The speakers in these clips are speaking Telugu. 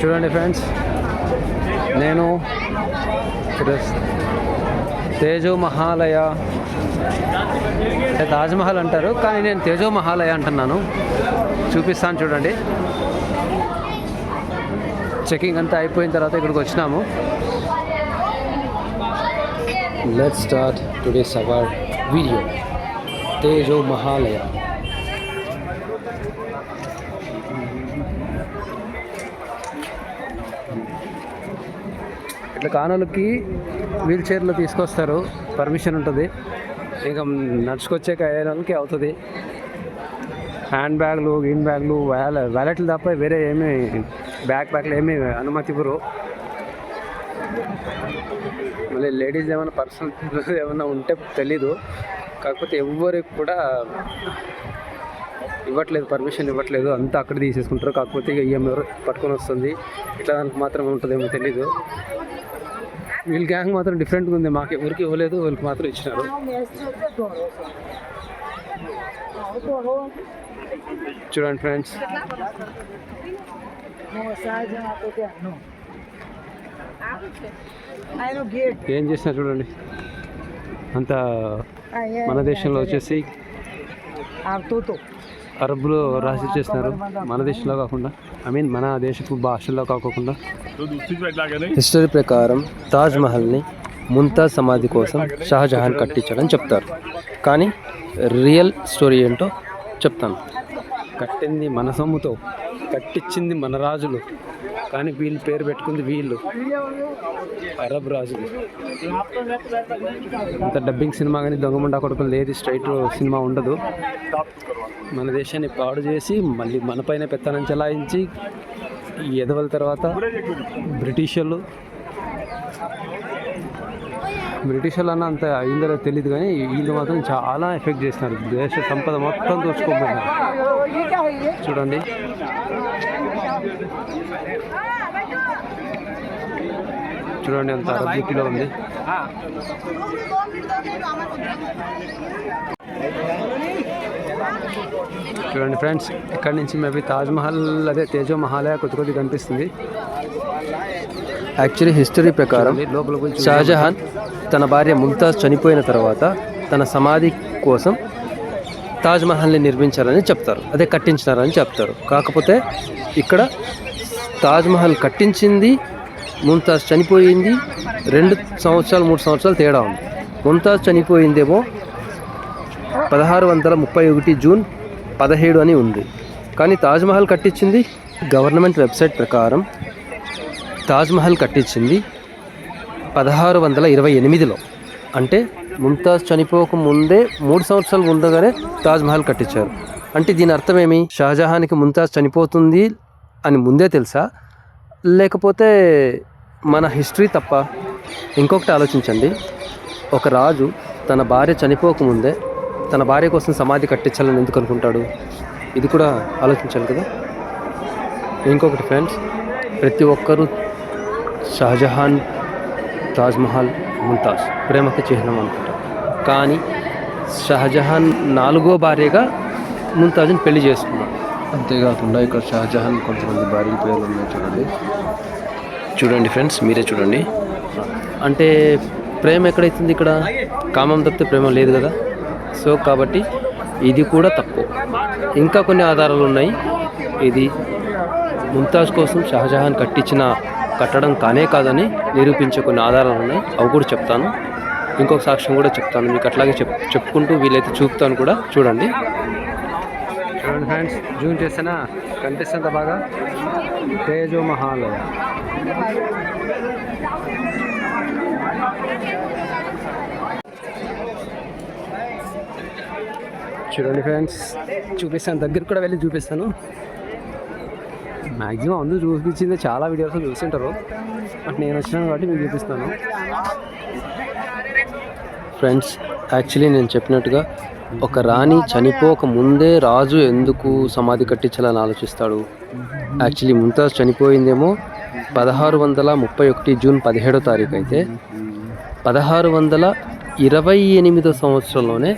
చూడండి ఫ్రెండ్స్. నేను తేజో మహాలయ అంటే తాజ్మహల్ అంటారు కానీ నేను తేజో మహాలయ అంటున్నాను. చూపిస్తాను చూడండి. చెకింగ్ అంతా అయిపోయిన తర్వాత ఇక్కడికి వచ్చినాము. లెట్ స్టార్ట్ టుడే సవార్ వీడియో తేజో మహాలయ. ఇట్లా కానోళ్ళకి వీల్ చైర్లో తీసుకొస్తారు. పర్మిషన్ ఉంటుంది. ఇంకా నడుచుకొచ్చే అయ్యేదానికి అవుతుంది. హ్యాండ్ బ్యాగ్లు గిన్ బ్యాగ్లు వ్యాల వ్యాలెట్లు తప్ప వేరే ఏమీ బ్యాక్ ప్యాక్లు ఏమీ అనుమతి ఇవ్వరు. మళ్ళీ లేడీస్ ఏమైనా పర్సనల్ ఏమైనా ఉంటే తెలీదు. కాకపోతే ఎవ్వరికి కూడా ఇవ్వట్లేదు పర్మిషన్ ఇవ్వట్లేదు. అంతా అక్కడ తీసేసుకుంటారు. కాకపోతే ఇక ఈఎం ఎవరు పట్టుకొని వస్తుంది. ఇట్లా దానికి మాత్రం ఉంటుందేమో తెలీదు. వీళ్ళ గ్యాంగ్ మాత్రం డిఫరెంట్గా ఉంది. మాకు ఎవరికి ఇవ్వలేదు వీళ్ళకి మాత్రం ఇచ్చినారు. చూడండి ఫ్రెండ్స్ ఏం చేసినా చూడండి. అంత మన దేశంలో వచ్చేసి తోతో అరబ్బులో రాసి చేస్తున్నారు మన దేశంలో కాకుండా ఐ మీన్ మన దేశపు భాషల్లో కాకుండా. హిస్టరీ ప్రకారం తాజ్ మహల్ని ముంతాజ్ సమాధి కోసం షాజహాన్ కట్టించాడని చెప్తారు. కానీ రియల్ స్టోరీ ఏంటో చెప్తాను. కట్టింది మన సొమ్ముతో కట్టించింది మన రాజులు. కానీ వీళ్ళు పేరు పెట్టుకుంది వీళ్ళు. అరబ్ రాజులు. అంత డబ్బింగ్ సినిమా కానీ దొంగమండా కొడుకులు లేదు స్ట్రైట్ సినిమా ఉండదు. మన దేశాన్ని పాడు చేసి మళ్ళీ మన పైన పెత్తనం చెలాయించి ఎదవల తర్వాత బ్రిటిష్ వాళ్ళు బ్రిటిష్ వాళ్ళు అన్న అంత అయిందో తెలియదు కానీ వీళ్ళు మాత్రం చాలా ఎఫెక్ట్ చేస్తున్నారు. దేశ సంపద మొత్తం దోచుకోబోతున్నారు చూడండి. చూడండి అంత అరబిక్లో ఉంది. చూడండి ఫ్రెండ్స్ ఇక్కడ నుంచి మేబీ తాజ్ మహల్ అదే తేజో మహాలయ కొద్ది కొద్ది కనిపిస్తుంది. యాక్చువల్లీ హిస్టరీ ప్రకారం షాజహాన్ తన భార్య ముంతాజ్ చనిపోయిన తర్వాత తన సమాధి కోసం తాజ్ మహల్ని నిర్మించారని చెప్తారు. అదే కట్టించినారని చెప్తారు. కాకపోతే ఇక్కడ తాజ్ మహల్ కట్టించింది ముంతాజ్ చనిపోయింది రెండు సంవత్సరాలు మూడు సంవత్సరాలు తేడా ఉంది. ముంతాజ్ చనిపోయిందేమో పదహారు వందల ముప్పై ఒకటి జూన్ పదిహేడు అని ఉంది. కానీ తాజ్ మహల్ కట్టించింది గవర్నమెంట్ వెబ్సైట్ ప్రకారం తాజ్ మహల్ కట్టించింది పదహారు వందల ఇరవై ఎనిమిదిలో. అంటే ముంతాజ్ చనిపోక ముందే మూడు సంవత్సరాలు ముందుగానే తాజ్మహల్ కట్టించారు. అంటే దీని అర్థం ఏమి? షాజహాన్కి ముంతాజ్ చనిపోతుంది అని ముందే తెలుసా? లేకపోతే మన హిస్టరీ తప్ప ఇంకొకటి ఆలోచించండి. ఒక రాజు తన భార్య చనిపోకముందే తన భార్య కోసం సమాధి కట్టించాలని ఎందుకు అనుకుంటాడు? ఇది కూడా ఆలోచించాలి కదా? ఇంకొకటి ఫ్రెండ్స్ ప్రతి ఒక్కరూ షాజహాన్ తాజ్మహల్ ముంతాజ్ ప్రేమకి చిహ్నం అనుకుంటారు కానీ షాజహాన్ నాలుగో భార్యగా ముంతాజ్ని పెళ్ళి చేసుకున్నాడు. అంతేకాకుండా ఇక్కడ షాజహాన్ కొంతమంది భార్య పేర్లు ఉన్నాయి చూడండి. చూడండి ఫ్రెండ్స్ మీరే చూడండి. అంటే ప్రేమ ఎక్కడైతుంది ఇక్కడ? కామం తప్పితే ప్రేమ లేదు కదా? సో కాబట్టి ఇది కూడా తప్పు. ఇంకా కొన్ని ఆధారాలు ఉన్నాయి. ఇది ముంతాజ్ కోసం షాజహాన్ కట్టించిన కట్టడం కానే కాదని నిరూపించే కొన్ని ఆధారాలు ఉన్నాయి. అవి కూడా చెప్తాను. ఇంకొక సాక్ష్యం కూడా చెప్తాను. మీకు అట్లాగే చెప్ చెప్పుకుంటూ వీలైతే చూపుతాను కూడా. చూడండి. చూడండి ఫ్రెండ్స్ జూన్ చేసినా కనిపిస్తుందా బాగా? తేజో మహాలయ చూడండి ఫ్రెండ్స్ చూపిస్తాను. దగ్గర కూడా వెళ్ళి చూపిస్తాను. మ్యాక్సిమం అందరూ చూపించింది చాలా వీడియోస్ చూసింటారు బట్ నేను వచ్చినాను కాబట్టి మీకు చూపిస్తాను. ఫ్రెండ్స్ యాక్చువల్లీ నేను చెప్పినట్టుగా ఒక రాణి చనిపోక ముందే రాజు ఎందుకు సమాధి కట్టించాలని ఆలోచిస్తాడు? యాక్చువల్లీ ముంతాజ్ చనిపోయిందేమో పదహారు వందల ముప్పై ఒకటి జూన్ పదిహేడో తారీఖు అయితే. పదహారు వందల ఇరవై ఎనిమిదో సంవత్సరంలోనే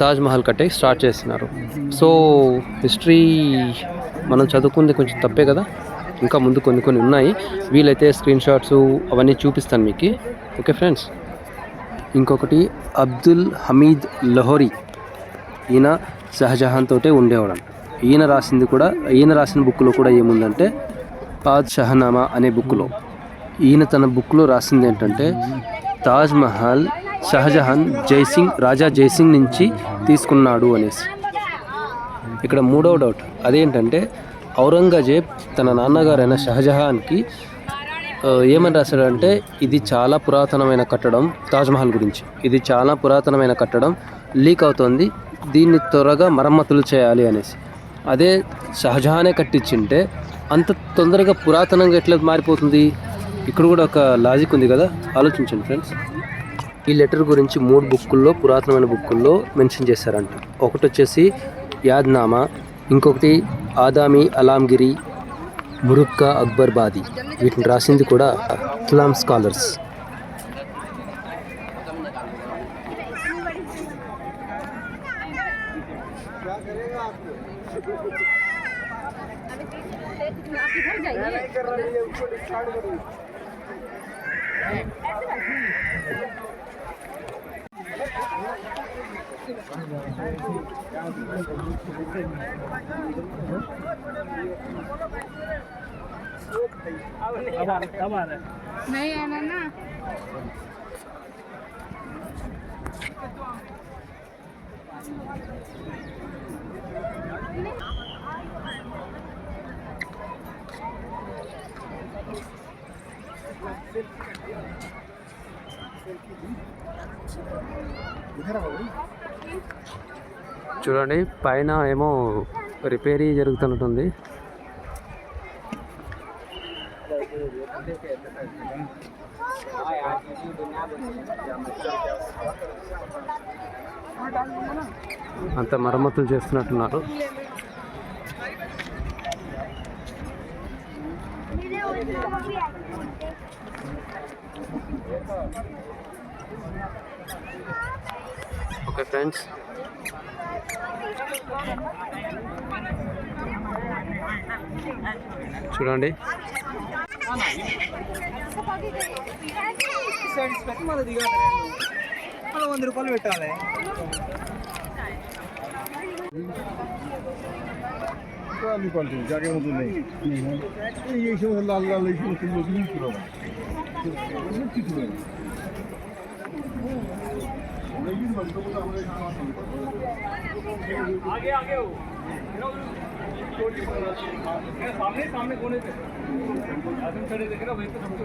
తాజ్ మహల్ కట్టే స్టార్ట్ చేస్తున్నారు. సో హిస్టరీ మనం చదువుకుంది కొంచెం తప్పే కదా. ఇంకా ముందు కొన్ని కొన్ని ఉన్నాయి. వీలైతే స్క్రీన్ షాట్స్ అవన్నీ చూపిస్తాను మీకు. ఓకే ఫ్రెండ్స్ ఇంకొకటి అబ్దుల్ హమీద్ లహోరీ. ఈయన షహజహాన్ తోటే ఉండేవాడు ఈయన రాసింది కూడా ఈయన రాసిన బుక్లో కూడా ఏముందంటే పాద్ షహనామా అనే బుక్లో. ఈయన తన బుక్లో రాసింది ఏంటంటే తాజ్ మహల్ షహజహాన్ జైసింగ్ రాజా జైసింగ్ నుంచి తీసుకున్నాడు అనేసి. ఇక్కడ మూడవ డౌట్ అదేంటంటే ఔరంగజేబ్ తన నాన్నగారైన షహజహాన్కి ఏమని రాశాడంటే ఇది చాలా పురాతనమైన కట్టడం తాజ్మహల్ గురించి. ఇది చాలా పురాతనమైన కట్టడం లీక్ అవుతోంది దీన్ని త్వరగా మరమ్మతులు చేయాలి అనేసి. అదే షహజహానే కట్టించింటే అంత తొందరగా పురాతనంగా ఎట్లా మారిపోతుంది? ఇక్కడ కూడా ఒక లాజిక్ ఉంది కదా ఆలోచించండి ఫ్రెండ్స్. ఈ లెటర్ గురించి మూడు బుక్కుల్లో పురాతనమైన బుక్కుల్లో మెన్షన్ చేశారంట. ఒకటి వచ్చేసి యాద్నామా. ఇంకొకటి ఆదామి అలాంగిరి మురుక్కా అక్బర్ బాది. వీటిని రాసింది కూడా ఇస్లాం స్కాలర్స్. नहीं आना ना చూడండి పైన ఏమో రిపేరీ జరుగుతున్నట్టుంది. అంత మరమ్మతులు చేస్తున్నట్టున్నారు. ఓకే ఫ్రెండ్స్ చూడండి. వంద రూపాయలు పెట్టాలి. আমি आगे आगे हो। सामने सामने कोने पे। आदमी खड़े देखे ना वहीं पे सबसे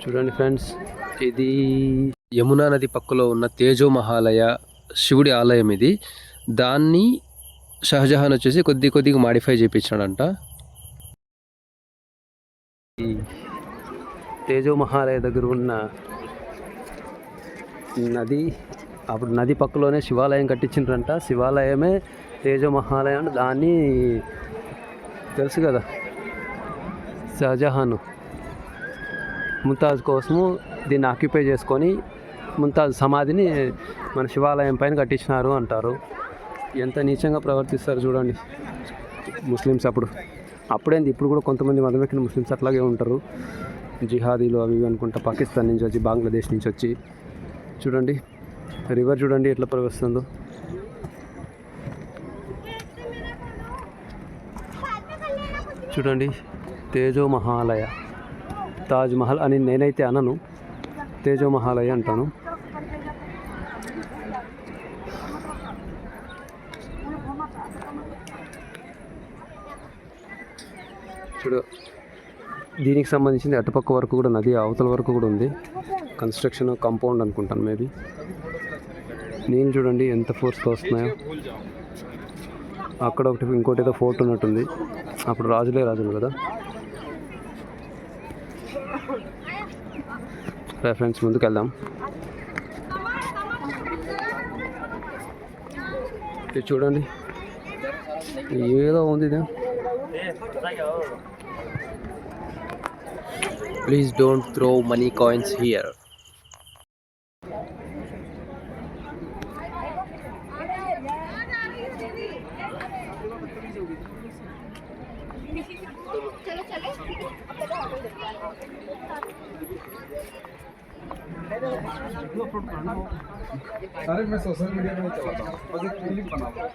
చూడండి ఫ్రెండ్స్ ఇది యమునా నది పక్కలో ఉన్న తేజో మహాలయ శివుడి ఆలయం ఇది. దాన్ని షహజహాన్ వచ్చేసి కొద్ది కొద్దిగా మాడిఫై చేయించాడంట తేజో మహాలయ దగ్గర ఉన్న నది అప్పుడు నది పక్కలోనే శివాలయం కట్టించిండ్రంట శివాలయమే తేజో మహాలయం దాన్ని తెలుసు కదా షహజహాన్ ముంతాజ్ కోసము దీన్ని ఆక్యుపై చేసుకొని ముంతాజ్ సమాధిని మన శివాలయం పైన కట్టించినారు అంటారు. ఎంత నీచంగా ప్రవర్తిస్తారు చూడండి. ముస్లిమ్స్ అప్పుడు. అప్పుడేంది? ఇప్పుడు కూడా కొంతమంది మదమెక్కిన ముస్లిమ్స్ అట్లాగే ఉంటారు. జిహాదీలు అవి ఇవి అనుకుంటా పాకిస్తాన్ నుంచి వచ్చి బంగ్లాదేశ్ నుంచి వచ్చి. చూడండి. రివర్ చూడండి ఎట్లా ప్రవహిస్తుందో. చూడండి. తేజో మహాలయ తాజ్ మహల్ అని నేనైతే అనను. తేజో అయి అంటాను. చూడు దీనికి సంబంధించింది అటుపక్క వరకు కూడా నది అవతల వరకు కూడా ఉంది. కన్స్ట్రక్షన్ కాంపౌండ్ అనుకుంటాను మేబీ నీళ్ళు చూడండి ఎంత ఫోర్స్తో వస్తున్నాయో. అక్కడ ఒకటి ఇంకోటి ఏదో ఫోర్ట్ ఉన్నట్టుంది. అప్పుడు రాజులే రాజులు కదా. ఫ్రెండ్స్ ముందుకు వెళ్దాం ఇది చూడండి. ఏదో ఉంది ఇది. Please don't throw money coins here मैं सोशल मीडिया पे चलाता हूँ बस एक क्लिप बनाता हूँ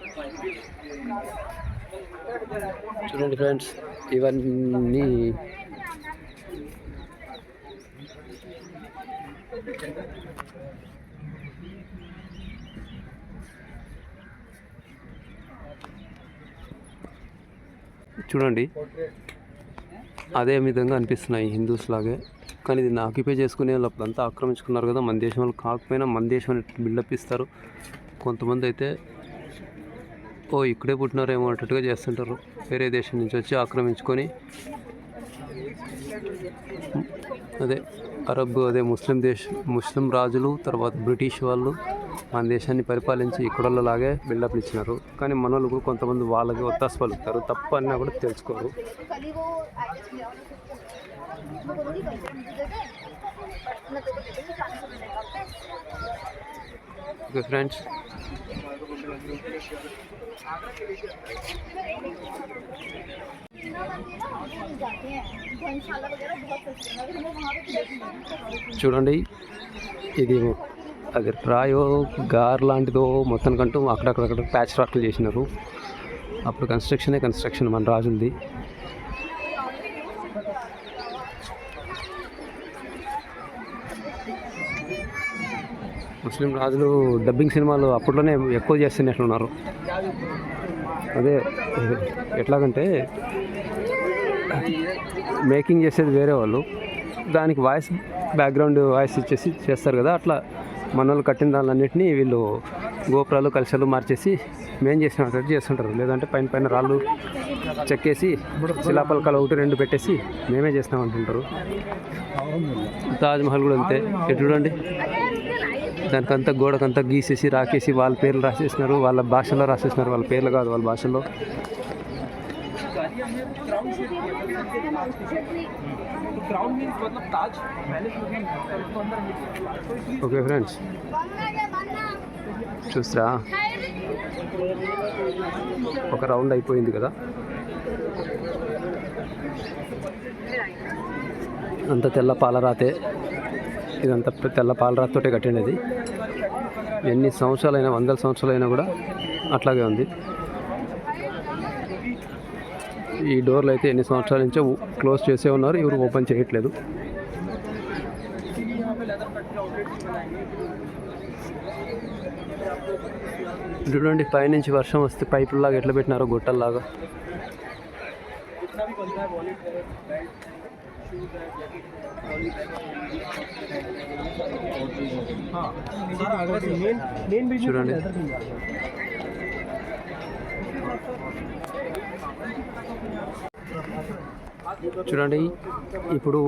చూడండి ఫ్రెండ్స్ ఇవన్నీ చూడండి అదే విధంగా అనిపిస్తున్నాయి హిందూస్ లాగే కానీ ఇది ఆక్యుపై చేసుకునే వాళ్ళు అప్పుడంతా ఆక్రమించుకున్నారు కదా మన దేశం వాళ్ళు కాకపోయినా మన దేశం అని బిల్డప్ ఇస్తారు. కొంతమంది అయితే ఓ ఇక్కడే పుట్టినారేమో అన్నట్టుగా చేస్తుంటారు. వేరే దేశం నుంచి వచ్చి ఆక్రమించుకొని అదే అరబ్ అదే ముస్లిం దేశ ముస్లిం రాజులు తర్వాత బ్రిటిష్ వాళ్ళు మన దేశాన్ని పరిపాలించి ఇక్కడలాగే బిల్డప్ ఇచ్చినారు. కానీ మన వాళ్ళు కూడా కొంతమంది వాళ్ళకి ఒత్తాసు పలుకుతారు తప్పు అన్నా కూడా తెలుసుకోరు. Okay friends. చూడండి ఇది అది రాయో గార్ లాంటిదో మొత్తానికంటూ అక్కడక్కడక్కడ ప్యాచ్ వర్క్లు చేసినారు. అప్పుడు కన్స్ట్రక్షనే కన్స్ట్రక్షన్ మన రాజుంది ముస్లిం రాజులు డబ్బింగ్ సినిమాలు అప్పట్లోనే ఎక్కువ చేస్తున్నట్లున్నారు. అదే ఎట్లాగంటే మేకింగ్ చేసేది వేరే వాళ్ళు. దానికి వాయిస్ బ్యాక్గ్రౌండ్ వాయిస్ ఇచ్చేసి చేస్తారు కదా అట్లా మన వాళ్ళు కట్టిన దానిలన్నింటినీ వీళ్ళు గోపురాలు కలశాలు మార్చేసి మేం చేసినట్టు చేస్తుంటారు. లేదంటే పైన పైన రాళ్ళు చెక్కేసి శిలాపలకాలు ఒకటి రెండు పెట్టేసి మేమే చేస్తామంటుంటారు. తాజ్మహల్ కూడా అంతే. ఎటు చూడండి. దానికంతా గోడకంతా గీసేసి రాకేసి వాళ్ళ పేర్లు రాసేసినారు వాళ్ళ భాషలో రాసేసినారు వాళ్ళ పేర్లు కాదు వాళ్ళ భాషలో. ఓకే ఫ్రెండ్స్ చూస్తారా? ఒక రౌండ్ అయిపోయింది కదా? అంత తెల్ల పాలరాతే ఇదంతా తెల్ల పాలరాతోటే కట్టినది ఎన్ని సంవత్సరాలైనా వందల సంవత్సరాలైనా కూడా అట్లాగే ఉంది. ఈ డోర్లు అయితే ఎన్ని సంవత్సరాల నుంచో క్లోజ్ చేసే ఉన్నారు. ఎవరు ఓపెన్ చేయట్లేదు. చూడండి పైనుంచి వర్షం వస్తే పైపుల్లాగా ఎట్లా పెట్టినారో గొట్టల్లాగా. చూడండి. చూడండి ఇప్పుడు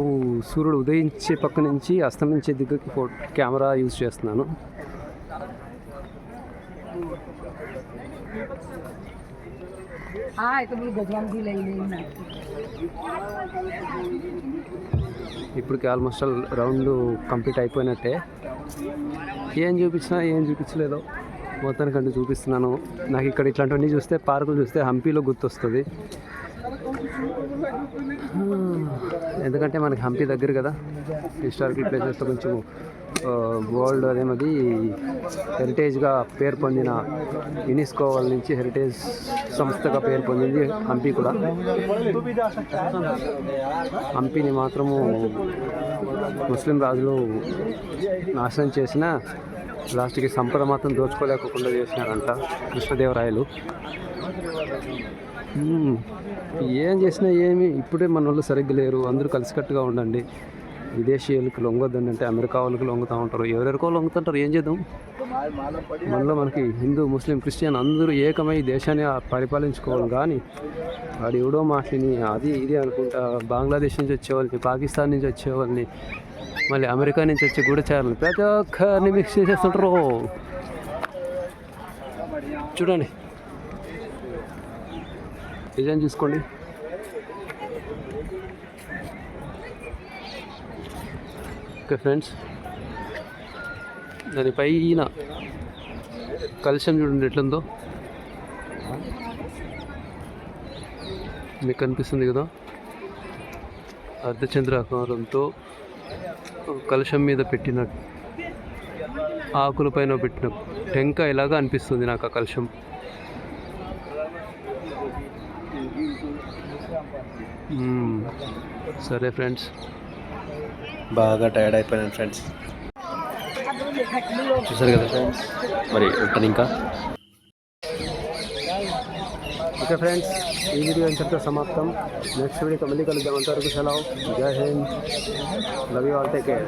సూర్యుడు ఉదయించే పక్క నుంచి అస్తమించే దిగ్గకి కెమెరా యూజ్ చేస్తున్నాను. હા એ તો બધું લઈ લઈને ఇప్పటికి ఆల్మోస్ట్ ఆల్ రౌండ్ కంప్లీట్ అయిపోయినట్టే. ఏం చూపించినా ఏం చూపించలేదో. మొత్తానికంటే చూపిస్తున్నాను. నాకు ఇక్కడ ఇట్లాంటివన్నీ చూస్తే పార్కులు చూస్తే హంపీలో గుర్తొస్తుంది. ఎందుకంటే మనకి హంపీ దగ్గర కదా హిస్టారికల్ ప్లేసెస్తో కొంచెం వరల్డ్ అదేమది హెరిటేజ్గా పేరు పొందిన యునెస్కో వాళ్ళ నుంచి హెరిటేజ్ సంస్థగా పేరు పొందింది హంపి కూడా. హంపిని మాత్రము ముస్లిం రాజులు నాశనం చేసిన లాస్ట్కి సంపద మాత్రం దోచుకోలేకుండా చేసినారంట కృష్ణదేవరాయలు. ఏం చేసినా ఏమి ఇప్పుడే మన వాళ్ళు సరిగ్గా లేరు అందరూ కలిసికట్టుగా ఉండండి. విదేశీయులకు లొంగొద్దండి అంటే అమెరికా వాళ్ళకి లొంగుతూ ఉంటారు. ఎవరెవరికో లొంగుతుంటారు. ఏం చేద్దాం? మనలో మనకి హిందూ ముస్లిం క్రిస్టియన్ అందరూ ఏకమై దేశాన్ని పరిపాలించుకోవాలి. కానీ వాడు ఎవడో మాటని అది ఇది అనుకుంటా బంగ్లాదేశ్ నుంచి వచ్చేవాళ్ళని పాకిస్తాన్ నుంచి వచ్చేవాళ్ళని మళ్ళీ అమెరికా నుంచి వచ్చే గూఢచారులు ప్రతి ఒక్కరిని మిక్స్ చేసేస్తుంటారు. చూడండి. డిజైన్ చూసుకోండి. Okay friends. దాని పైన కలుషం చూడండి ఎట్లుందో. మీకు కనిపిస్తుంది కదా. అర్ధచంద్రాకారంతో కలుషం మీద పెట్టిన ఆకుల పైన పెట్టిన టెంకాయ ఇలాగా అనిపిస్తుంది నాకు ఆ కలుషం? సరే ఫ్రెండ్స్. బాగా టైర్డ్ అయిపోయాను ఫ్రెండ్స్ చూసారు కదా ఫ్రెండ్స్ మరి ఉంటాను ఇంకా? ఓకే ఫ్రెండ్స్ ఈ వీడియో ఇంతటితో సమాప్తం. నెక్స్ట్ వీడియోతో మళ్ళీ కలుద్దాం. అంతవరకు సెలవు. జై Hind. Love you all take care